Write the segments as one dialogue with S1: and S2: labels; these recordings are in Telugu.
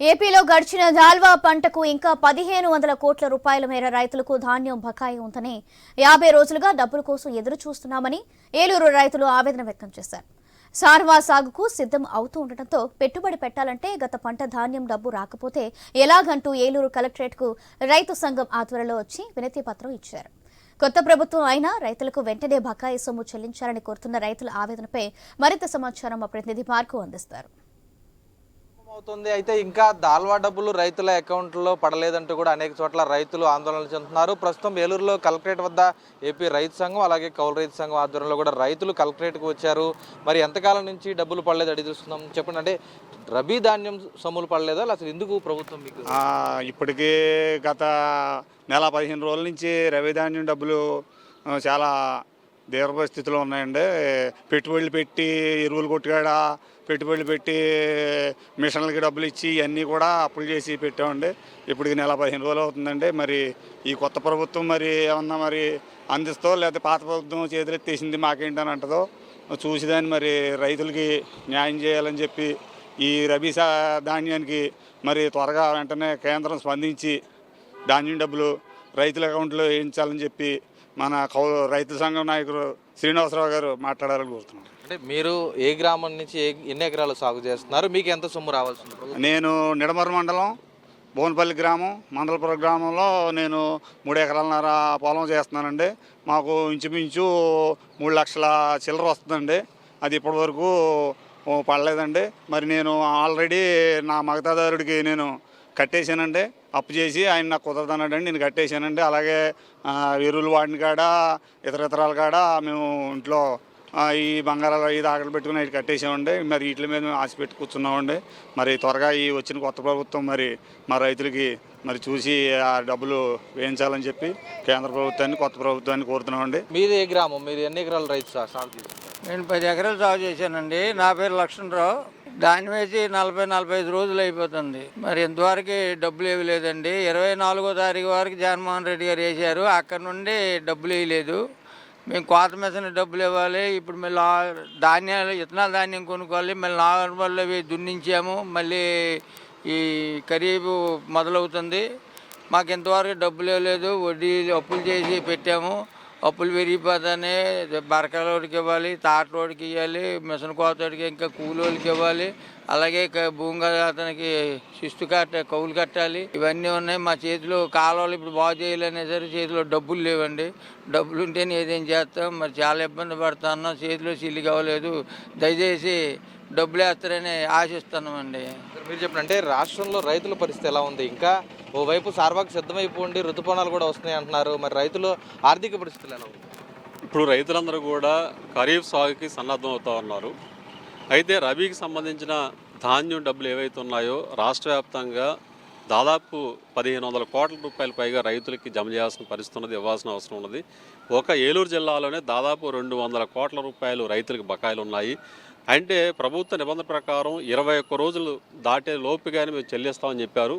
S1: ఏపీలో గడిచిన దాల్వా పంటకు ఇంకా పదిహేను వందల కోట్ల రూపాయల మేర రైతులకు ధాన్యం బకాయి ఉందని యాభై రోజులుగా డబ్బుల కోసం ఎదురు చూస్తున్నామని ఏలూరు రైతులు ఆవేదన వ్యక్తం చేశారు. సార్వా సాగుకు సిద్ధం అవుతూ ఉండటంతో పెట్టుబడి పెట్టాలంటే గత పంట ధాన్యం డబ్బు రాకపోతే ఎలాగంటూ ఏలూరు కలెక్టరేట్కు రైతు సంఘం ఆధ్వర్యంలో వచ్చి వినతి పత్రం ఇచ్చారు. కొత్త ప్రభుత్వం అయినా రైతులకు వెంటనే బకాయి సొమ్ము చెల్లించాలని కోరుతున్న రైతుల ఆవేదనపై మరింత సమాచారం మా ప్రతినిధి మార్కు అందిస్తారు.
S2: అవుతుంది. అయితే ఇంకా దాల్వా డబ్బులు రైతుల అకౌంట్లో పడలేదంటూ కూడా అనేక చోట్ల రైతులు ఆందోళన చెందుతున్నారు. ప్రస్తుతం ఏలూరులో కలెక్టరేట్ వద్ద ఏపీ రైతు సంఘం అలాగే కౌలు రైతు సంఘం ఆధ్వర్యంలో కూడా రైతులు కలెక్టరేట్కి వచ్చారు. మరి ఎంతకాలం నుంచి డబ్బులు పడలేదు అడిగి చూస్తున్నాం చెప్పండి అంటే రబీ ధాన్యం సొమ్ములు పడలేదా? అసలు ఎందుకు ప్రభుత్వం మీకు
S3: ఇప్పటికీ గత నెల పదిహేను రోజుల నుంచి రవి ధాన్యం డబ్బులు చాలా దీర్ఘ పరిస్థితులు ఉన్నాయండి. పెట్టుబడులు పెట్టి ఎరువులు కొట్టుకాడ పెట్టుబడులు పెట్టి మిషన్లకి డబ్బులు ఇచ్చి ఇవన్నీ కూడా అప్పులు చేసి పెట్టామండి. ఇప్పటికి నెల పదిహేను రోజులు అవుతుందండి. మరి ఈ కొత్త ప్రభుత్వం మరి ఏమన్నా మరి అందిస్తో లేకపోతే పాత ప్రభుత్వం చేతులెత్తేసింది మాకేంటని అంటదో చూసి దాన్ని మరి రైతులకి న్యాయం చేయాలని చెప్పి ఈ రబీ సా ధాన్యానికి మరి త్వరగా వెంటనే కేంద్రం స్పందించి ధాన్యం డబ్బులు రైతుల అకౌంట్లో వేయించాలని చెప్పి మన కౌ రైతు సంఘం నాయకుడు శ్రీనివాసరావు గారు మాట్లాడాలని కోరుతున్నాం.
S2: అంటే మీరు ఏ గ్రామం నుంచి ఏ ఎన్ని ఎకరాలు సాగు చేస్తున్నారు? మీకు ఎంత సొమ్ము రావాల్సి
S3: నేను నిడమర మండలం బోన్పల్లి గ్రామం మండలపురం గ్రామంలో నేను మూడు ఎకరాలన్నర పొలం చేస్తున్నానండి. మాకు ఇంచుమించు మూడు లక్షల చిల్లర వస్తుందండి. అది ఇప్పటివరకు పడలేదండి. మరి నేను ఆల్రెడీ నా మగతాదారుడికి నేను కట్టేశానండి. అప్పు చేసి ఆయన నాకు కుదరదన్నాడండి. నేను కట్టేశానండి. అలాగే ఎరువులు వాడిన కాడ ఇతర ఇతరాల కాడ మేము ఇంట్లో ఈ బంగారాలు ఇది ఆకలి పెట్టుకుని ఇటు కట్టేసామండి మరి వీటి మీద మేము ఆశ పెట్టి కూర్చున్నామండి. మరి త్వరగా ఈ వచ్చిన కొత్త ప్రభుత్వం మరి మా రైతులకి మరి చూసి ఆ డబ్బులు వేయించాలని చెప్పి కేంద్ర ప్రభుత్వాన్ని కొత్త ప్రభుత్వాన్ని కోరుతున్నామండి.
S2: మీది ఏ గ్రామం? మీరు ఎన్ని ఎకరాలు రైతు సాగు
S4: నేను పది ఎకరాలు సాగు చేశానండి. నా పేరు లక్ష్మణరావు. దాని వేసి నలభై నలభై ఐదు రోజులు అయిపోతుంది. మరి ఇంతవరకు డబ్బులు ఏవి లేదండి. ఇరవై నాలుగో తారీఖు వరకు జగన్మోహన్ రెడ్డి గారు వేశారు. అక్కడ నుండి డబ్బులు వేయలేదు. మేము కోత మిషన్ డబ్బులు ఇవ్వాలి. ఇప్పుడు మళ్ళీ ధాన్యాలు ఇతనాల ధాన్యం కొనుక్కోవాలి. మళ్ళీ నాగర్బల్లో దున్నించాము. మళ్ళీ ఈ ఖరీఫ్ మొదలవుతుంది. మాకు ఇంతవరకు డబ్బులు ఇవ్వలేదు. వడ్డీ అప్పులు చేసి పెట్టాము. అప్పులు పెరిగిపోతానే బరకలోడికి ఇవ్వాలి తాటలోడికి ఇవ్వాలి మిషన్ కోతోడికి ఇంకా కూలోళ్ళకి ఇవ్వాలి. అలాగే గల అతనికి శిస్తు కట్ట కౌలు కట్టాలి. ఇవన్నీ ఉన్నాయి. మా చేతిలో కాలువలు ఇప్పుడు బాగు చేయాలనే సరే చేతిలో డబ్బులు లేవండి. డబ్బులు ఉంటేనే ఏదేం చేస్తాం? మరి చాలా ఇబ్బంది పడుతున్నాం. చేతిలో సిల్లి కావలేదు. దయచేసి డబ్బులు వేస్తారని ఆశిస్తున్నామండి
S2: మీరు చెప్పండి అంటే రాష్ట్రంలో రైతుల పరిస్థితి ఎలా ఉంది? ఇంకా ఓవైపు సార్వాకు సిద్ధమైపోండి ఋతుపవనాలు కూడా వస్తున్నాయి అంటున్నారు. మరి రైతులు ఆర్థిక పరిస్థితులు ఎలా ఉంది
S5: ఇప్పుడు రైతులందరూ కూడా ఖరీఫ్ సాగుకి సన్నద్ధం అవుతా ఉన్నారు. అయితే రబీకి సంబంధించిన ధాన్యం డబ్బులు ఏవైతే ఉన్నాయో రాష్ట్ర వ్యాప్తంగా దాదాపు పదిహేను వందల కోట్ల రూపాయల పైగా రైతులకి జమ చేయాల్సిన పరిస్థితి ఉన్నది ఇవ్వాల్సిన అవసరం ఉన్నది. ఒక ఏలూరు జిల్లాలోనే దాదాపు రెండు వందల కోట్ల రూపాయలు రైతులకు బకాయిలు ఉన్నాయి. అంటే ప్రభుత్వ నిబంధన ప్రకారం ఇరవై ఒక్క రోజులు దాటే లోపుగానే మేము చెల్లిస్తామని చెప్పారు.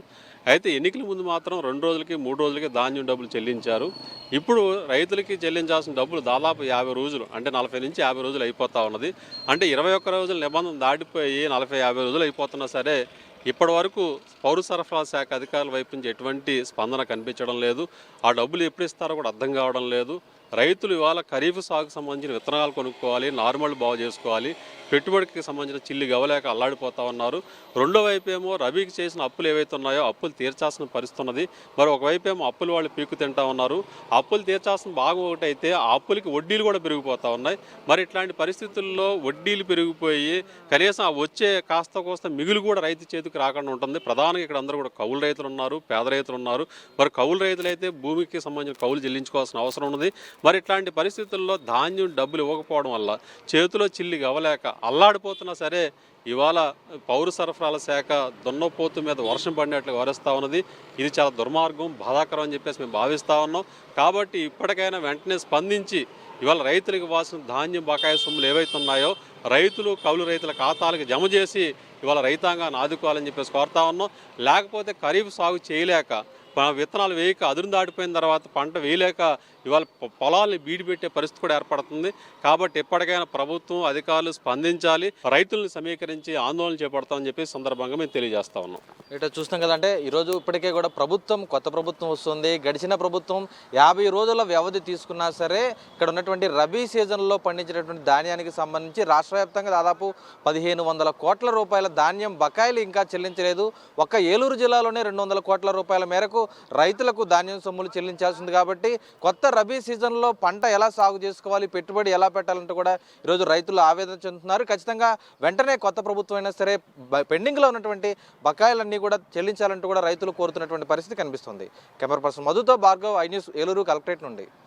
S5: అయితే ఎన్నికల ముందు మాత్రం రెండు రోజులకి మూడు రోజులకి ధాన్యం డబ్బులు చెల్లించారు. ఇప్పుడు రైతులకి చెల్లించాల్సిన డబ్బులు దాదాపు యాభై రోజులు అంటే నలభై నుంచి యాభై రోజులు అయిపోతా ఉన్నది. అంటే ఇరవై ఒక్క రోజుల నిబంధన దాటిపోయి నలభై యాభై రోజులు అయిపోతున్నా సరే ఇప్పటి వరకు పౌర సరఫరా శాఖ అధికారుల వైపు నుంచి ఎటువంటి స్పందన కనిపించడం లేదు. ఆ డబ్బులు ఎప్పుడు ఇస్తారో కూడా అర్థం కావడం లేదు. రైతులు ఇవాళ ఖరీఫ్ సాగుకు సంబంధించిన విత్తనాలు కొనుక్కోవాలి నార్మల్ బాగు చేసుకోవాలి. పెట్టుబడికి సంబంధించిన చిల్లి గవలేక అల్లాడిపోతా ఉన్నారు. రెండో వైపు ఏమో రబీకి చేసిన అప్పులు ఏవైతే ఉన్నాయో అప్పులు తీర్చాల్సిన పరిస్థితి ఉన్నది మరి ఒకవైపు ఏమో అప్పులు వాళ్ళు పీకు తింటా ఉన్నారు. అప్పులు తీర్చాల్సిన భాగం ఒకటైతే ఆ అప్పులకి వడ్డీలు కూడా పెరిగిపోతా ఉన్నాయి. మరి ఇట్లాంటి పరిస్థితుల్లో వడ్డీలు పెరిగిపోయి కనీసం వచ్చే కాస్త కోస్త మిగులు కూడా రైతు చేతికి రాకుండా ఉంటుంది. ప్రధానంగా ఇక్కడ అందరూ కూడా కౌలు రైతులు ఉన్నారు పేద రైతులు ఉన్నారు. మరి కౌలు రైతులైతే భూమికి సంబంధించిన కౌలు చెల్లించుకోవాల్సిన అవసరం ఉన్నది. మరి ఇట్లాంటి పరిస్థితుల్లో ధాన్యం డబ్బులు ఇవ్వకపోవడం వల్ల చేతిలో చిల్లి గవలేక అల్లాడిపోతున్నా సరే ఇవాళ పౌర సరఫరాల శాఖ దున్నపోతు మీద వర్షం పడినట్లు వరిస్తూ ఉన్నది. ఇది చాలా దుర్మార్గం బాధాకరం అని చెప్పేసి మేము భావిస్తూ ఉన్నాం. కాబట్టి ఇప్పటికైనా వెంటనే స్పందించి ఇవాళ రైతులకు వాసిన ధాన్యం బకాయి సొమ్ములు ఏవైతే ఉన్నాయో రైతులు కౌలు రైతుల ఖాతాలకు జమ చేసి ఇవాళ రైతాంగాన్ని ఆదుకోవాలని చెప్పేసి కోరుతా ఉన్నాం. లేకపోతే ఖరీఫ్ సాగు చేయలేక విత్తనాలు వేయక అదురు దాటిపోయిన తర్వాత పంట వేయలేక ఇవాళ పొ- పొలాల్ని బీడి పెట్టే పరిస్థితి కూడా ఏర్పడుతుంది. కాబట్టి ఎప్పటికైనా ప్రభుత్వం అధికారులు స్పందించాలి. రైతులను సమీకరించి ఆందోళన చేపడతామని చెప్పి సందర్భంగా మేము తెలియజేస్తా ఉన్నాం.
S2: ఇట చూస్తాం కదంటే ఈరోజు ఇప్పటికే కూడా ప్రభుత్వం కొత్త ప్రభుత్వం వస్తుంది. గడిచిన ప్రభుత్వం యాభై రోజుల వ్యవధి తీసుకున్నా సరే ఇక్కడ ఉన్నటువంటి రబీ సీజన్లో పండించినటువంటి ధాన్యానికి సంబంధించి రాష్ట్ర వ్యాప్తంగా దాదాపు పదిహేను వందల కోట్ల రూపాయల ధాన్యం బకాయిలు ఇంకా చెల్లించలేదు. ఒక్క ఏలూరు జిల్లాలోనే రెండు వందల కోట్ల రూపాయల మేరకు రైతులకు ధాన్యం సొమ్ములు చెల్లించాల్సి ఉంది కాబట్టి కొత్త రబీ సీజన్లో పంట ఎలా సాగు చేసుకోవాలి పెట్టుబడి ఎలా పెట్టాలంటూ కూడా ఈరోజు రైతులు ఆవేదన చెందుతున్నారు. ఖచ్చితంగా వెంటనే కొత్త ప్రభుత్వం అయినా సరే పెండింగ్లో ఉన్నటువంటి బకాయిలన్నీ కూడా చెల్లించాలంటూ కూడా రైతులు కోరుతున్నటువంటి పరిస్థితి కనిపిస్తుంది. Camera person మధుతో Bhargav I news Eluru collectorate నుండి.